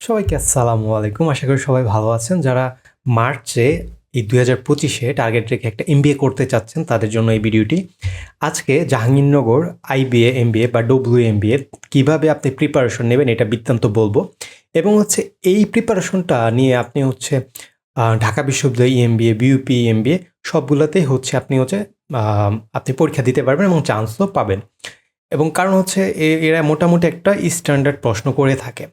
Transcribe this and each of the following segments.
সবাইকে আসসালামু আলাইকুম। আশা করি সবাই ভালো আছেন। যারা মার্চে এই দুই হাজার পঁচিশে টার্গেট রেখে একটা এমবিএ করতে চাচ্ছেন, তাদের জন্য এই ভিডিওটি। আজকে জাহাঙ্গীরনগর আইবিএ এমবিএ বা ডব্লিউ এমবিএ কীভাবে আপনি প্রিপারেশন নেবেন এটা বৃত্তান্ত বলব। এবং হচ্ছে এই প্রিপারেশনটা নিয়ে আপনি হচ্ছে ঢাকা বিশ্ববিদ্যালয় ইএমবিএ বিউপি এমবিএ সবগুলোতেই হচ্ছে আপনি হচ্ছে আপনি পরীক্ষা দিতে পারবেন এবং চান্সও পাবেন। এবং কারণ হচ্ছে এরা মোটামুটি একটা স্ট্যান্ডার্ড প্রশ্ন করে থাকে।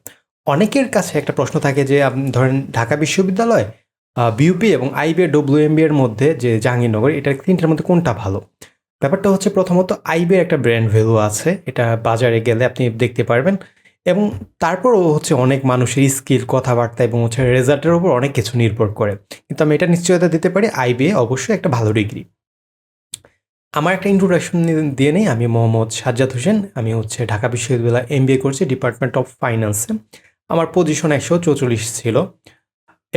অনেকের কাছে একটা প্রশ্ন থাকে যে ধরেন ঢাকা বিশ্ববিদ্যালয় বিউপি এবং আইবিএ ডব্লিউ এম এর মধ্যে যে জাহাঙ্গীরনগর এটা তিনটার মধ্যে কোনটা ভালো? ব্যাপারটা হচ্ছে প্রথমত আইবিএর একটা ব্র্যান্ড ভ্যালু আছে, এটা বাজারে গেলে আপনি দেখতে পারবেন এবং তারপরও হচ্ছে অনেক মানুষের স্কিল কথাবার্তা এবং হচ্ছে রেজাল্টের উপর অনেক কিছু নির্ভর করে। কিন্তু আমি এটা নিশ্চয়তা দিতে পারি আইবিএ অবশ্যই একটা ভালো ডিগ্রি আমার একটা ইন্ট্রোডাকশন দিয়ে নেই, আমি মোহাম্মদ সাজ্জাদ হোসেন, আমি হচ্ছে ঢাকা বিশ্ববিদ্যালয় এমবিএ করছি ডিপার্টমেন্ট অফ ফাইন্যান্সে আমার পজিশন একশো চৌচল্লিশ ছিল।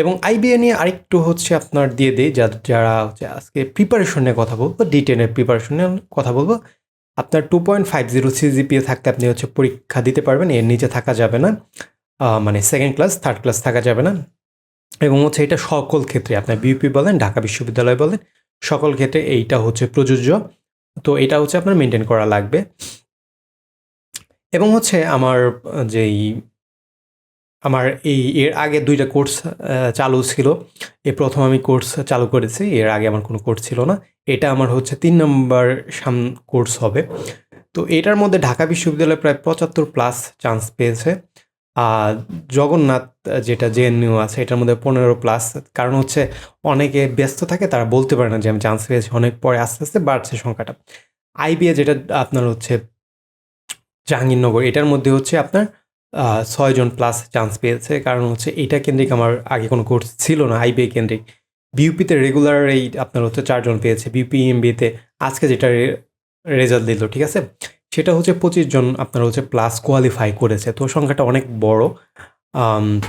এবং আইবিএ নিয়ে আরেকটু হচ্ছে আপনার দিয়ে দিই, যা যারা হচ্ছে আজকে প্রিপারেশন নিয়ে কথা বলব ডি টেনের প্রিপারেশন নিয়ে কথা বলব। আপনার two point five zero CGPA থাকতে আপনি হচ্ছে পরীক্ষা দিতে পারবেন, এর নিচে থাকা যাবে না। মানে সেকেন্ড ক্লাস থার্ড ক্লাস থাকা যাবে না। এবং হচ্ছে এটা সকল ক্ষেত্রে, আপনার বিউপি বলেন, ঢাকা বিশ্ববিদ্যালয় বলেন, সকল ক্ষেত্রে এইটা হচ্ছে প্রযোজ্য। তো এটা হচ্ছে আপনার মেনটেন করা লাগবে। এবং হচ্ছে আমার যেই আমার এই, এর আগে দুইটা কোর্স চালু ছিল। এই প্রথম আমি কোর্স চালু করেছি, এর আগে আমার কোনো কোর্স ছিল না। এটা আমার হচ্ছে তিন নম্বর সাম কোর্স হবে। তো এটার মধ্যে ঢাকা বিশ্ববিদ্যালয় প্রায় পঁচাত্তর প্লাস চান্স পেয়েছে। আর জগন্নাথ, যেটা জেএনইউ আছে, এটার মধ্যে পনেরো প্লাস। কারণ হচ্ছে অনেকে ব্যস্ত থাকে, তারা বলতে পারে না যে আমি চান্স পেয়েছি। অনেক পরে আস্তে আস্তে বাড়ছে সংখ্যাটা। আইবিএ যেটা আপনার হচ্ছে জাহাঙ্গীরনগর, এটার মধ্যে হচ্ছে আপনার ছয়জন প্লাস চান্স পেয়েছে। কারণ হচ্ছে এটা কেন্দ্রিক আমার আগে কোনো কোর্স ছিল না আইবিএ কেন্দ্রিক। বিউপিতে রেগুলার এই আপনার হচ্ছে চারজন পেয়েছে। বিউপি এমবিতে আজকে যেটা রেজাল্ট দিল, ঠিক আছে? সেটা হচ্ছে পঁচিশ জন আপনার হচ্ছে প্লাস কোয়ালিফাই করেছে। তো সংখ্যাটা অনেক বড়।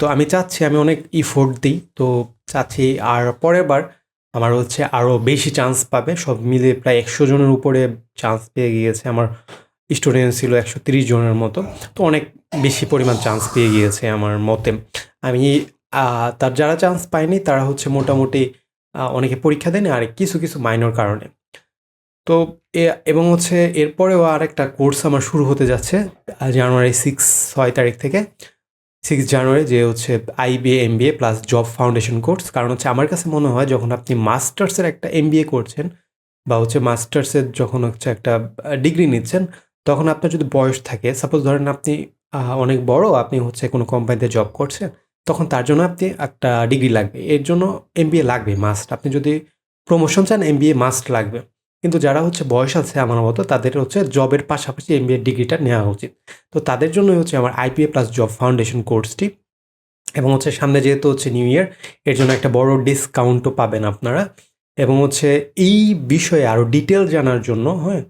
তো আমি চাচ্ছি, আমি অনেক ইফোর্ট দিই। তো চাচ্ছি আর পরের বার আমার হচ্ছে আরও বেশি চান্স পাবে। সব মিলে প্রায় একশো জনের উপরে চান্স পেয়ে গিয়েছে আমার স্টুডেন্ট ছিল একশো তিরিশ জনের মতো। তো অনেক বেশি পরিমাণ চান্স পেয়ে গিয়েছে আমার মতে। আমি তার যারা চান্স পায়নি, তারা হচ্ছে মোটামুটি অনেকে পরীক্ষা দেয়নি আর কিছু কিছু মাইনর কারণে। তো এবং হচ্ছে এরপরেও আর একটা কোর্স আমার শুরু হতে যাচ্ছে জানুয়ারি সিক্স ছয় তারিখ থেকে। সিক্স জানুয়ারি যে হচ্ছে IBA MBA plus job foundation course কারণ হচ্ছে আমার কাছে মনে হয় যখন আপনি মাস্টার্সের একটা এমবিএ করছেন, বা হচ্ছে মাস্টার্সের যখন হচ্ছে একটা ডিগ্রি নিচ্ছেন তখন আপনার যদি বয়স থাকে সাপোজ ধরেন আপনি অনেক বড়, আপনি হচ্ছে কোনো কোম্পানিতে জব করছেন, তখন তার জন্য আপনি একটা ডিগ্রি লাগবে। এর জন্য এমবিএ লাগবে মাস্ট আপনি যদি প্রমোশন চান এমবিএ মাস্ট লাগবে। কিন্তু যারা হচ্ছে বয়স আছে আমার মতো, তাদের হচ্ছে জবের পাশাপাশি এমবিএ ডিগ্রিটা নেওয়া উচিত। তো তাদের জন্যই হচ্ছে আমার আইপিএ প্লাস জব ফাউন্ডেশন কোর্সটি এবং হচ্ছে সামনে যেহেতু হচ্ছে নিউ ইয়ার এর জন্য একটা বড় ডিসকাউন্টও পাবেন আপনারা। এবং হচ্ছে এই বিষয়ে আরও ডিটেল জানার জন্য হ্যাঁ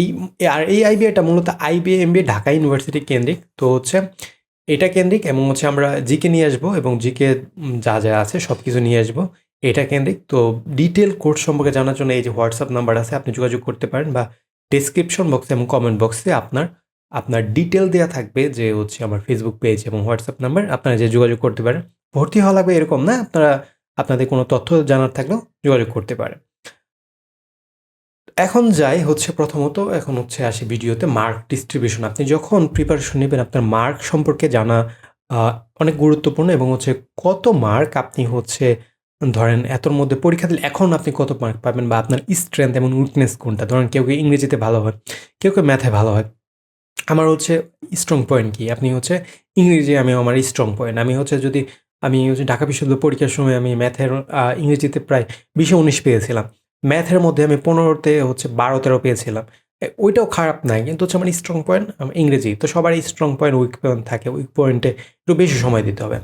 এই আর এই আইবিএটা মূলত আইবিএ এমবিএ ঢাকা ইউনিভার্সিটি কেন্দ্রিক। তো হচ্ছে এটা কেন্দ্রিক এবং হচ্ছে আমরা জিকে নিয়ে আসব এবং জিকে যা যা আছে সব কিছু নিয়ে আসব এটা কেন্দ্রিক। তো ডিটেল কোর্স সম্পর্কে জানার জন্য এই যে হোয়াটসঅ্যাপ নাম্বার আছে, আপনি যোগাযোগ করতে পারেন বা ডিসক্রিপশন বক্সে এবং কমেন্ট বক্সে আপনার আপনার ডিটেল দেওয়া থাকবে যে হচ্ছে আমার ফেসবুক পেজ এবং হোয়াটসঅ্যাপ নাম্বার আপনারা যে যোগাযোগ করতে পারেন। ভর্তি হওয়া লাগবে এরকম না, আপনারা, আপনাদের কোনো তথ্য জানার থাকলেও যোগাযোগ করতে পারেন। এখন যাই হচ্ছে প্রথমত, এখন হচ্ছে আসি ভিডিওতে মার্ক ডিস্ট্রিবিউশন আপনি যখন প্রিপারেশন নেবেন, আপনার মার্ক সম্পর্কে জানা অনেক গুরুত্বপূর্ণ এবং হচ্ছে কত মার্ক আপনি হচ্ছে, ধরেন এতর মধ্যে পরীক্ষা দিলে এখন আপনি কত মার্ক পাবেন বা আপনার স্ট্রেংথ এবং উইকনেস কোনটা? ধরেন কেউ কেউ ইংরেজিতে ভালো হয়, কেউ কেউ ম্যাথে ভালো হয়। আমার হচ্ছে স্ট্রং পয়েন্ট কি? আপনি হচ্ছে ইংরেজি, আমি আমার স্ট্রং পয়েন্ট আমি হচ্ছে যদি, আমি হচ্ছে ঢাকা বিশ্ববিদ্যালয় পরীক্ষার সময় আমি ম্যাথের ইংরেজিতে প্রায় বিশে উনিশ পেয়েছিলাম। ম্যাথের মধ্যে আমি পনেরোতে হচ্ছে বারো তেরো পেয়েছিলাম ওইটাও খারাপ নাই, কিন্তু হচ্ছে আমার স্ট্রং পয়েন্ট ইংরেজি। তো সবারই স্ট্রং পয়েন্ট উইক পয়েন্ট থাকে উইক পয়েন্টে একটু বেশি সময় দিতে হবে।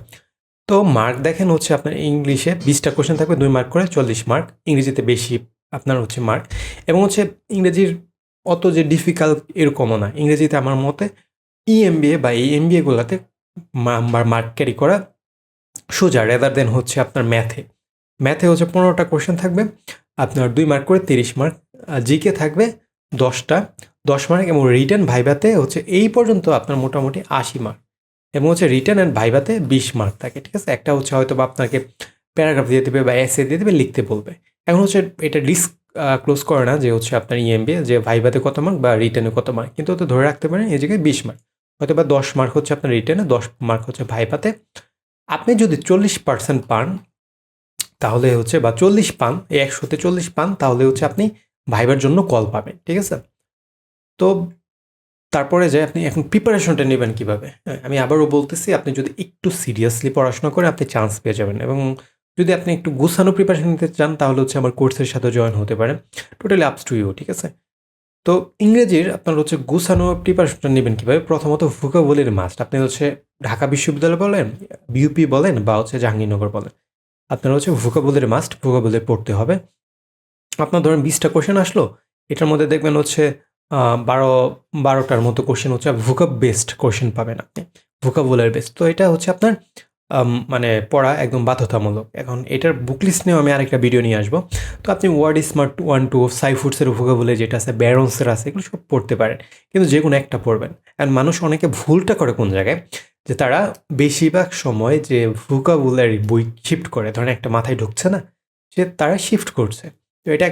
তো মার্ক দেখেন হচ্ছে আপনার ইংলিশে বিশটা কোশ্চেন থাকবে, দুই মার্ক করে চল্লিশ মার্ক ইংরেজিতে বেশি আপনার হচ্ছে মার্ক এবং হচ্ছে ইংরেজির অত যে ডিফিকাল্ট এরকমও না। ইংরেজিতে আমার মতে ইএমবিএ বা এই এমবিএগুলোতে মার্ক ক্যারি করা সোজা রেদার দেন হচ্ছে আপনার ম্যাথে ম্যাথে হচ্ছে পনেরোটা কোশ্চেন থাকবে, আপনার দুই মার্ক করে তিরিশ মার্ক জিকে থাকবে দশটা, দশ মার্ক এবং রিটার্ন ভাইভাতে হচ্ছে এই পর্যন্ত আপনার মোটামুটি আশি মার্ক এবং হচ্ছে রিটার্ন অ্যান্ড ভাইভাতে বিশ মার্ক থাকে, ঠিক আছে? একটা হচ্ছে হয়তো বা আপনাকে প্যারাগ্রাফ দিয়ে দেবে বা এসে দিয়ে দেবে, লিখতে বলবে। এখন হচ্ছে এটা রিস্ক ক্লোজ করে না যে হচ্ছে আপনার ইএমবি যে ভাইভাতে কত মার্ক বা রিটার্নে কত মার্ক কিন্তু তো ধরে রাখতে পারেন এই জায়গায় বিশ মার্ক হয়তো বা দশ মার্ক হচ্ছে আপনার রিটার্নে দশ মার্ক হচ্ছে ভাইভাতে আপনি যদি চল্লিশ পার্সেন্ট পান তাহলে হচ্ছে বা চল্লিশ পান এই একশোতে চল্লিশ পান তাহলে হচ্ছে আপনি ভাইবার জন্য কল পাবেন ঠিক আছে? তো তারপরে যে আপনি এখন প্রিপারেশনটা নেবেন কীভাবে? হ্যাঁ, আমি আবারও বলতেছি আপনি যদি একটু সিরিয়াসলি পড়াশোনা করে আপনি চান্স পেয়ে যাবেন এবং যদি আপনি একটু গুছানো প্রিপারেশন নিতে চান তাহলে হচ্ছে আমার কোর্সের সাথে জয়েন হতে পারেন। টোটালি আপস টু ইউ ঠিক আছে? তো ইংরেজির আপনার হচ্ছে গুছানো প্রিপারেশনটা নেবেন কীভাবে? প্রথমত ভোকাবলির মাস্ট আপনি হচ্ছে ঢাকা বিশ্ববিদ্যালয় বলেন বিউপি বলেন বা হচ্ছে জাহাঙ্গীরনগর বলেন। আপনার হচ্ছে ভোকাবলির মাস্ট ভোকাবলি পড়তে হবে। আপনার ধরেন বিশটা কোশ্চেন আসলো, এটার মধ্যে দেখবেন হচ্ছে বারো, বারোটার মতো কোশ্চেন হচ্ছে ভোকাব বেসড কোশ্চেন পাবেন আপনি ভোকাবুলার বেসড তো এটা হচ্ছে আপনার মানে পড়া একদম বাধ্যতামূলক। এখন এটার বুক লিস্ট নিয়েও আমি আরেকটা ভিডিও নিয়ে আসব। তো আপনি ওয়ার্ড স্মার্ট ওয়ান টু সাইফুডসের ভোকাবুলে যেটা আছে ব্যারন্সের আছে, এগুলো সব পড়তে পারেন। কিন্তু যে কোনো একটা পড়বেন। আর মানুষ অনেকে ভুলটা করে কোন জায়গায়? যে তারা বেশিরভাগ সময় যে ভোকাবুলারি বই শিফট করে, ধরেন একটা মাথায় ঢুকছে না, সে তারা শিফট করছে। তো এটা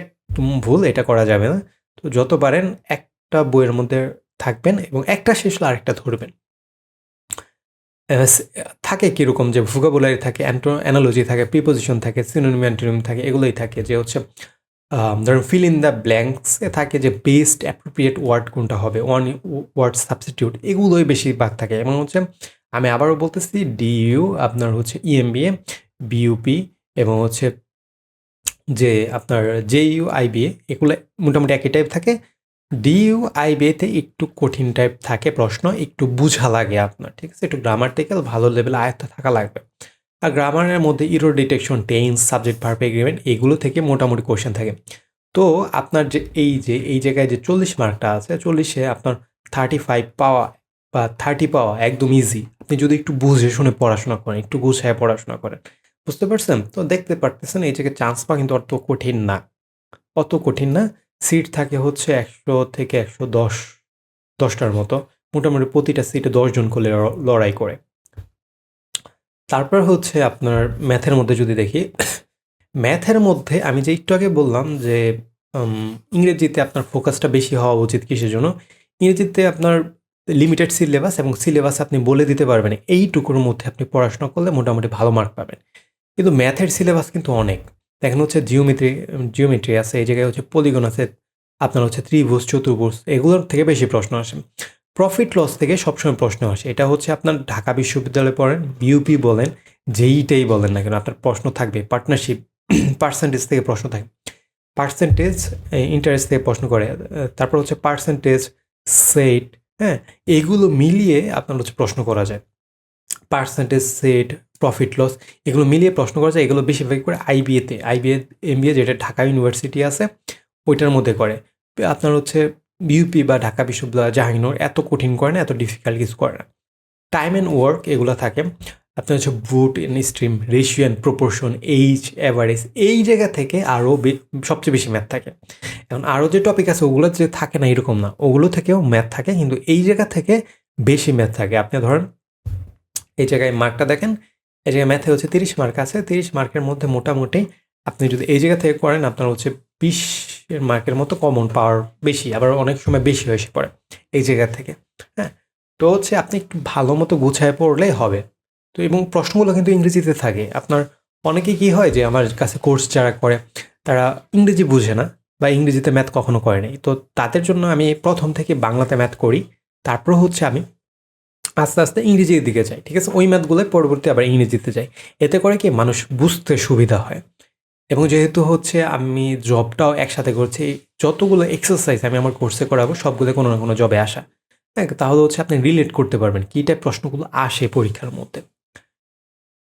ভুল, এটা করা যাবে না। তো যত পারেন একটা বইয়ের মধ্যে থাকবেন এবং একটা শেষ হলে আরেকটা ধরবেন। থাকে কীরকম যে ভোকাবুলারি থাকে অ্যানালজি থাকে প্রিপোজিশন থাকে সিনোনিম অ্যান্টোনিম থাকে, এগুলোই থাকে। যে হচ্ছে ধরুন ফিল ইন দ্য ব্ল্যাঙ্কসে থাকে যে বেস্ট অ্যাপ্রোপ্রিয়েট ওয়ার্ড কোনটা হবে ওয়ান ওয়ার্ড সাবস্টিটিউট এগুলোই বেশিরভাগ থাকে। এবং হচ্ছে আমি আবারও বলতেছি ডিইউ আপনার হচ্ছে E ইএমবিএ বিইউপি এবং হচ্ছে যে আপনার জেইউ আইবিএ এগুলো মোটামুটি একই টাইপ থাকে। ডিইউ আইবিএতে একটু কঠিন টাইপ থাকে প্রশ্ন, একটু বুঝা লাগে আপনার, ঠিক আছে? একটু গ্রামার্টিক্যাল ভালো লেভেল আয়ত্ত থাকা লাগবে। আর গ্রামারের মধ্যে error detection tense subject verb agreement এগুলো থেকে মোটামুটি কোশ্চেন থাকে। তো আপনার যে এই যে, এই জায়গায় যে চল্লিশ মার্কটা আছে, চল্লিশে আপনার থার্টি ফাইভ পাওয়া বা থার্টি পাওয়া একদম ইজি আপনি যদি একটু বুঝে শুনে পড়াশোনা করেন, একটু গুছায় পড়াশোনা করেন, বুঝতে পারছেন? তো দেখতে পারতেছেন এই জায়গায় চান্স পাওয়া কিন্তু অত কঠিন না। অত কঠিন না। সিট থাকে হচ্ছে একশো থেকে একশো দশ, দশটার মতো। মোটামুটি প্রতিটা সিটে দশজন করে লড়- লড়াই করে। তারপর হচ্ছে আপনার ম্যাথের মধ্যে যদি দেখি ম্যাথের মধ্যে আমি যে একটু আগে বললাম যে ইংরেজিতে আপনার ফোকাসটা বেশি হওয়া উচিত কিসের জন্য? ইংরেজিতে আপনার লিমিটেড সিলেবাস এবং সিলেবাস আপনি বলে দিতে পারবেন এইটুকুর মধ্যে আপনি পড়াশোনা করলে মোটামুটি ভালো মার্ক পাবেন। কিন্তু ম্যাথের সিলেবাস কিন্তু অনেক। দেখেন হচ্ছে জিওমেট্রি জিওমেট্রি আছে, এই জায়গায় হচ্ছে পলিগন আছে, আপনার হচ্ছে ত্রিভুজ, চতুর্ভুজ, এগুলোর থেকে বেশি প্রশ্ন আসে। প্রফিট লস থেকে সবসময় প্রশ্ন আসে। এটা হচ্ছে আপনার ঢাকা বিশ্ববিদ্যালয়ে পড়েন বিউপি বলেন যেইটাই বলেন না কেন, আপনার প্রশ্ন থাকবে পার্টনারশিপ পার্সেন্টেজ থেকে প্রশ্ন থাকে। পার্সেন্টেজ ইন্টারেস্ট থেকে প্রশ্ন করে, তারপর হচ্ছে পার্সেন্টেজ সেট হ্যাঁ এগুলো মিলিয়ে আপনার হচ্ছে প্রশ্ন করা যায়। পার্সেন্টেজ সেট প্রফিট লস এগুলো মিলিয়ে প্রশ্ন করা যায়। এগুলো বেশিরভাগ করে আইবিএতে আইবিএ এমবিএ যেটা ঢাকা ইউনিভার্সিটি আছে, ওইটার মধ্যে করে। আপনার হচ্ছে বিউপি বা ঢাকা বিশ্ববিদ্যালয় জাহাঙ্গীরনগর এত কঠিন করে না, এত ডিফিকাল্ট কিছু করে না। টাইম অ্যান্ড ওয়ার্ক এগুলো থাকে। আপনার হচ্ছে ইন স্ট্রিম রেশিয়ান প্রপোর্শন এইচ অ্যাভারেজ এই জায়গা থেকে আরও সবচেয়ে বেশি ম্যাথ থাকে। এখন আরও যে টপিক আছে, ওগুলো যে থাকে না, এরকম না। ওগুলো থেকেও ম্যাথ থাকে, কিন্তু এই জায়গা থেকে বেশি ম্যাথ থাকে। আপনি ধরেন, এই জায়গায় মার্কটা দেখেন, এই জায়গায় ম্যাথে হচ্ছে তিরিশ মার্ক আছে, তিরিশ মার্কের মধ্যে মোটামুটি আপনি যদি এই জায়গা থেকে করেন, আপনার হচ্ছে বিশ মার্কের মতো কমন পাওয়ার বেশি, আবার অনেক সময় বেশি হয়ে পড়ে এই জায়গা থেকে হ্যাঁ? তো হচ্ছে আপনি একটু ভালো মতো গুছায় পড়লেই হবে। তো এবং প্রশ্নগুলো কিন্তু ইংরেজিতে থাকে। আপনার অনেকে কি হয় যে আমার কাছে কোর্স যারা করে, তারা ইংরেজি বুঝে না বা ইংরেজিতে ম্যাথ কখনো করে নাই। তো তাদের জন্য আমি প্রথম থেকে বাংলাতে ম্যাথ করি, তারপর হচ্ছে আমি আস্তে আস্তে ইংরেজির দিকে যাই, ঠিক আছে? ওই ম্যাথগুলো পরবর্তী আবার ইংরেজিতে যাই। এতে করে কি মানুষ বুঝতে সুবিধা হয়। এবং যেহেতু হচ্ছে আমি জবটাও একসাথে করছি, যতগুলো এক্সারসাইজ আমি আমার কোর্সে করাবো সবগুলো কোনো না কোনো জবে আসা। হ্যাঁ তাহলে হচ্ছে আপনি রিলেট করতে পারবেন কী টাইপ প্রশ্নগুলো আসে পরীক্ষার মধ্যে।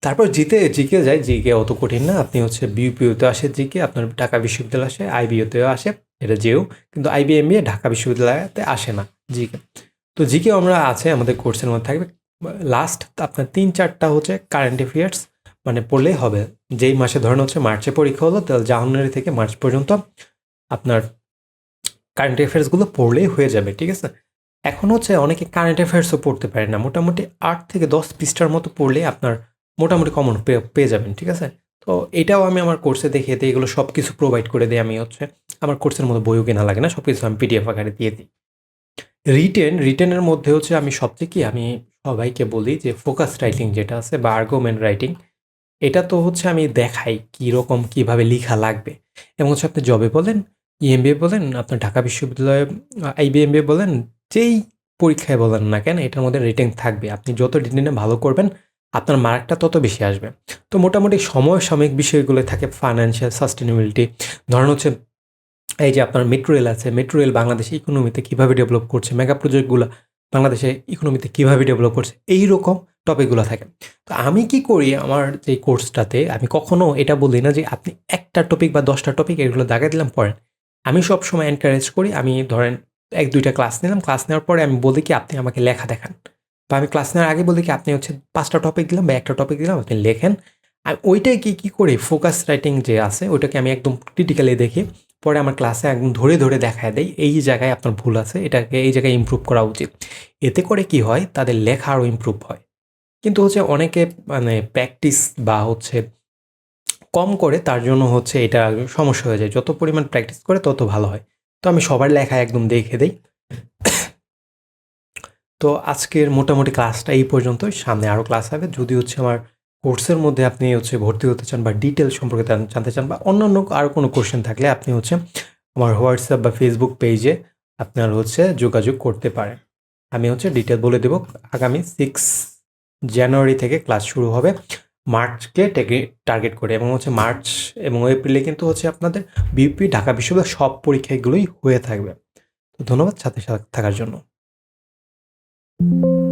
তারপর জিতে জিকে যায় জিকে অত কঠিন না। আপনি হচ্ছে বিউপিওতে আসে জিকে, আপনার ঢাকা বিশ্ববিদ্যালয় আসে, আইবিওতেও আসে, এটা যেও, কিন্তু আইবিএমবিএ ঢাকা বিশ্ববিদ্যালয়তে আসে না জিকে। তো জিকে আমরা আছে, আমাদের কোর্সের মধ্যে থাকবে। লাস্ট আপনার তিন চারটা হচ্ছে কারেন্ট অ্যাফেয়ার্স মানে পড়লেই হবে। যেই মাসে ধরেন হচ্ছে মার্চে পরীক্ষা হলো, তাহলে জানুয়ারি থেকে মার্চ পর্যন্ত আপনার কারেন্ট অ্যাফেয়ার্সগুলো পড়লেই হয়ে যাবে, ঠিক আছে? এখন হচ্ছে অনেকে কারেন্ট অ্যাফেয়ার্সও পড়তে পারে না। মোটামুটি আট থেকে দশ পৃষ্ঠার মতো পড়লে আপনার মোটামুটি কমন পেয়ে যাবেন, ঠিক আছে? তো এটাও আমি আমার কোর্সে দেখিয়ে দিই, এগুলো সব কিছু প্রোভাইড করে দিই আমি হচ্ছে, আমার কোর্সের মধ্যে বইও কেনা লাগে না সব কিছু আমি পিডিএফ আকারে দিয়ে দিই। রিটেন রিটেনের মধ্যে হচ্ছে আমি সবচেয়ে কি, আমি সবাইকে বলি যে ফোকাস রাইটিং যেটা আছে বা আর্গুমেন্ট রাইটিং এটা তো হচ্ছে আমি দেখাই কীরকম, কীভাবে লিখা লাগবে। এবং হচ্ছে আপনি জবে বলেন ইএমবিএ বলেন, আপনার ঢাকা বিশ্ববিদ্যালয়ে আই আইবিএমবিএ বলেন, যেই পরীক্ষায় বলেন না কেন, এটার মধ্যে রিটেন থাকবে। আপনি যত রিটেনে ভালো করবেন আপনার মার্কটা তত বেশি আসবে। তো মোটামুটি সময় সাময়িক বিষয়গুলো থাকে ফাইন্যান্সিয়াল সাস্টেনেবিলিটি ধরেন হচ্ছে, এই যে আপনার মেট্রো রেল আছে মেট্রো রেল বাংলাদেশে ইকোনমিতে কীভাবে ডেভেলপ করছে মেগা প্রজেক্টগুলো বাংলাদেশে ইকোনমিতে কীভাবে ডেভেলপ করছে এই রকম টপিকগুলো থাকে। তো আমি কি করি আমার যে কোর্সটাতে আমি কখনো এটা বলি না যে আপনি একটা টপিক বা দশটা টপিক এগুলো দাগাই দিলাম, পড়েন। আমি সব সময় এনকারেজ করি, আমি ধরেন এক দুইটা ক্লাস নিলাম ক্লাস নেওয়ার পরে আমি বলি কি, আপনি আমাকে লেখা দেখান। বা আমি ক্লাস নেওয়ার আগে বলি কি, আপনি হচ্ছে পাঁচটা টপিক দিলাম বা একটা টপিক দিলাম, আপনি লেখেন। আর ওইটাই কি, কী করি ফোকাস রাইটিং যে আছে, ওইটাকে আমি একদম ক্রিটিক্যালি দেখি। পরে আমার ক্লাসে একদম ধরে ধরে দেখায় দেয় এই জায়গায় আপনার ভুল আছে, এটাকে, এই জায়গায় ইম্প্রুভ করা উচিত। এতে করে কি হয়, তাদের লেখা আরও ইম্প্রুভ হয়। কিন্তু হচ্ছে অনেকে মানে প্র্যাকটিস বা হচ্ছে কম করে, তার জন্য হচ্ছে এটা সমস্যা হয়ে যায়। যত পরিমাণ প্র্যাকটিস করে, তত ভালো হয়। তো আমি সবার লেখা একদম দেখে দেই। তো আজকের মোটামুটি ক্লাসটা এই পর্যন্তই। সামনে আরও ক্লাস হবে। যদি হচ্ছে আমার কোর্সের মধ্যে আপনি হচ্ছে ভর্তি হতে চান বা ডিটেল সম্পর্কে জানতে চান বা অন্যান্য আরও কোনো কোশ্চেন থাকলে আপনি হচ্ছে আমার হোয়াটসঅ্যাপ বা ফেসবুক পেজে আপনার হচ্ছে যোগাযোগ করতে পারেন। আমি হচ্ছে ডিটেল বলে দেব। আগামী সিক্স জানুয়ারি থেকে ক্লাস শুরু হবে মার্চকে টার্গেট করে এবং হচ্ছে মার্চ এবং এপ্রিলে কিন্তু হচ্ছে আপনাদের বিউপি ঢাকা বিশ্ববিদ্যালয় সব পরীক্ষাগুলোই হয়ে থাকবে। তো ধন্যবাদ সাথে থাকার জন্য। thank you.